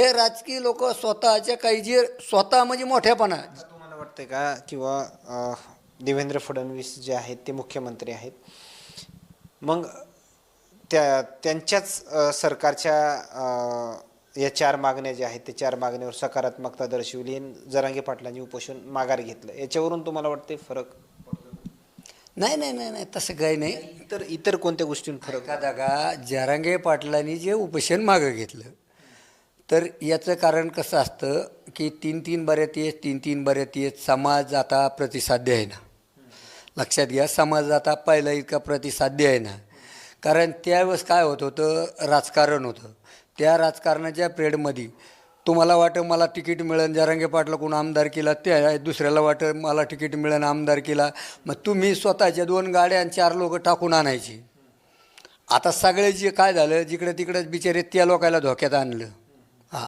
हे राजकीय लोक स्वतःच्या काही जे स्वतः म्हणजे मोठ्यापणा. तुम्हाला वाटतंय का? किंवा अ, देवेंद्र फडणवीस जे आहेत ते मुख्यमंत्री आहेत. मग त्या त्यांच्याच अ, सरकारच्या अ, या चार मागण्या ज्या आहेत त्या चार मागण्यावर सकारात्मकता दर्शवली आणि जरांगे पाटलांनी उपोषण माघार घेतलं. याच्यावरून तुम्हाला वाटते फरक? नाही नाही नाही नाही तसं काही नाही. इतर इतर कोणत्या गोष्टींवर फरक? का दागा जरांगे पाटलांनी जे उपोषण मागं घेतलं तर याचं कारण कसं असतं की तीन तीन बऱ्यात येत तीन तीन बऱ्यात येत समाज आता प्रतिसाद आहे ना लक्षात घ्या समाज आता पहिला इतका प्रतिसाद आहे ना कारण त्यावेळेस काय होत होतं? राजकारण होतं. त्या राजकारणाच्या पिरियडमध्ये तुम्हाला वाटं मला तिकीट मिळेल जरांगे पाटला कोण आमदार केला त्या दुसऱ्याला वाटं मला तिकीट मिळेल आमदार केला. मग तुम्ही स्वतःच्या दोन गाड्या आणि चार लोक टाकून आणायची. आता सगळे जे काय झालं जिकडे तिकडे बिचारे त्या लोकायला धोक्यात आणलं.